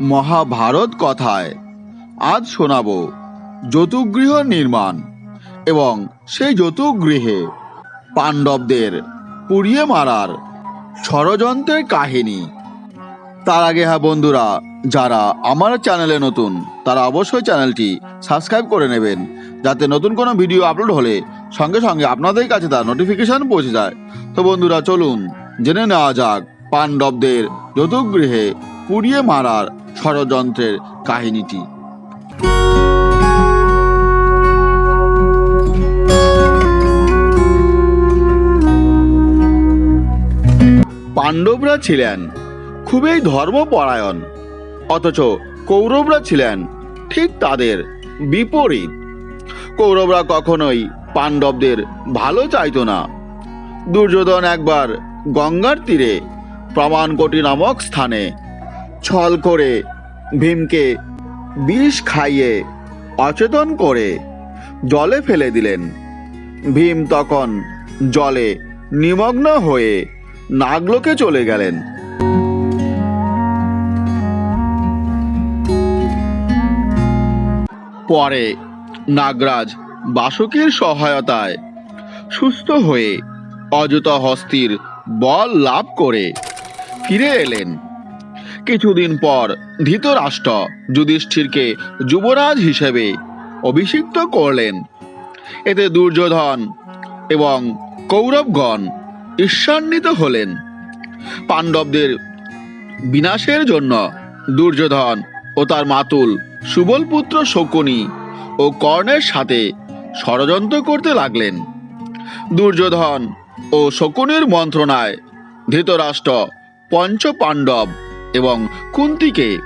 মহাভারত কথায়। আজ শোনাব যতুগৃহ নির্মাণ এবং সেই যতুগৃহে পাণ্ডবদের পুড়িয়ে মারার ষড়যন্ত্রের কাহিনী। তার আগে হ্যাঁ বন্ধুরা, যারা আমার চ্যানেলে নতুন, তারা অবশ্যই চ্যানেলটি সাবস্ক্রাইব করে নেবেন, যাতে নতুন কোনো ভিডিও আপলোড হলে সঙ্গে সঙ্গে আপনাদের কাছে তার নোটিফিকেশন পৌঁছে যায়। তো বন্ধুরা, চলুন, জেনে নেওয়া যাক পাণ্ডবদের যতুগৃহে পুড়িয়ে মারার ষড়যন্ত্রের কাহিনীটি। পাণ্ডবরা ছিলেন খুবই ধর্মপরায়ণ, অথচ কৌরবরা ছিলেন ঠিক তাদের বিপরীত। কৌরবরা কখনোই পাণ্ডবদের ভালো চাইতো না। দুর্যোধন একবার গঙ্গার তীরে প্রমাণকোটি নামক স্থানে ছল করে, ভীমকে বিষ খাইয়ে অচেতন করে জলে ফেলে দিলেন। ভীম তখন জলে নিমগ্ন হয়ে নাগলোকে চলে গেলেন। পরে নাগরাজ বাসুকীর সহায়তায় সুস্থ হয়ে অযুত হস্তির বল লাভ করে ফিরে এলেন। কিছুদিন পর ধৃতরাষ্ট্র যুধিষ্ঠিরকে যুবরাজ হিসেবে অভিষিক্ত করলেন। এতে দুর্যোধন এবং কৌরবগণ ঈর্ষান্বিত হলেন। পাণ্ডবদের বিনাশের জন্য দুর্যোধন ও তার মাতুল সুবলপুত্র শকুনি ও কর্ণের সাথে ষড়যন্ত্র করতে লাগলেন। দুর্যোধন ও শকুনির মন্ত্রণায় ধৃতরাষ্ট্র পঞ্চ পাণ্ডব এবং কুন্তিকে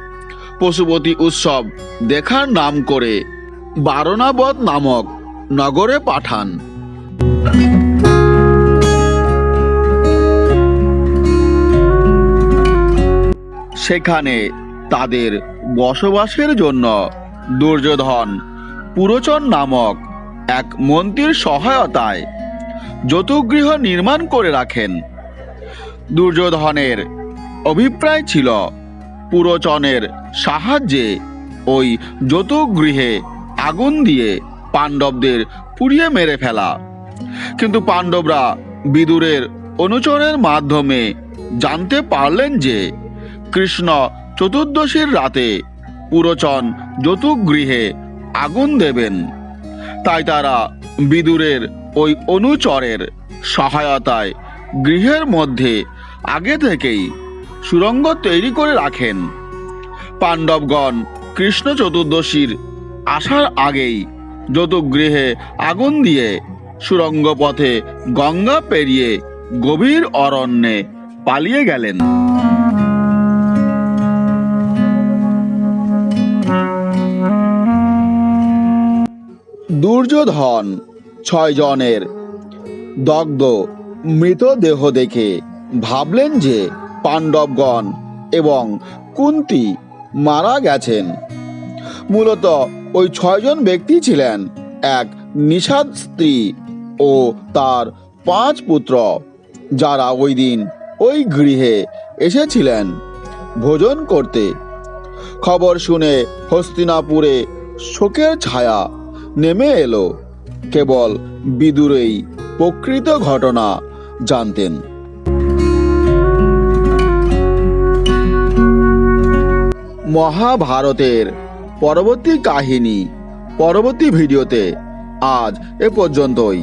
পশুপতি উৎসব দেখার নাম করে বারণাবধ নামক নগরে পাঠান। সেখানে তাদের বসবাসের জন্য দুর্যোধন পুরোচন নামক এক মন্ত্রীর সহায়তায় যতুগৃহ নির্মাণ করে রাখেন। দুর্যোধনের অভিপ্রায় ছিল, পুরোচনের সাহায্যে ওই যতুগৃহে আগুন দিয়ে পাণ্ডবদের পুড়িয়ে মেরে ফেলা। কিন্তু পাণ্ডবরা বিদুরের অনুচরের মাধ্যমে জানতে পারলেন যে কৃষ্ণ চতুর্দশীর রাতে পুরোচন যতুগৃহে আগুন দেবেন। তাই তারা বিদুরের ওই অনুচরের সহায়তায় গৃহের মধ্যে আগে থেকেই সুরঙ্গ তৈরি করে রাখেন। পাণ্ডবগণ কৃষ্ণ চতুর্দশীর আসার আগেই যতুগৃহে আগুন দিয়ে সুরঙ্গ পথে গঙ্গা পেরিয়ে গভীর অরণ্যে পালিয়ে গেলেন। দুর্যোধন ছয় জনের দগ্ধ মৃতদেহ দেখে ভাবলেন যে পাণ্ডবগণ এবং কুন্তি মারা গেছেন। মূলত ওই ছয়জন ব্যক্তি ছিলেন এক নিষাদ স্ত্রী ও তার পাঁচ পুত্র, যারা ওই দিন ওই গৃহে এসেছিলেন ভোজন করতে। খবর শুনে হস্তিনাপুরে শোকের ছায়া নেমে এলো। কেবল বিদুরেই প্রকৃত ঘটনা জানতেন। মহাভারতের পরবর্তী কাহিনী পরবর্তী ভিডিওতে আজ এ পর্যন্তই।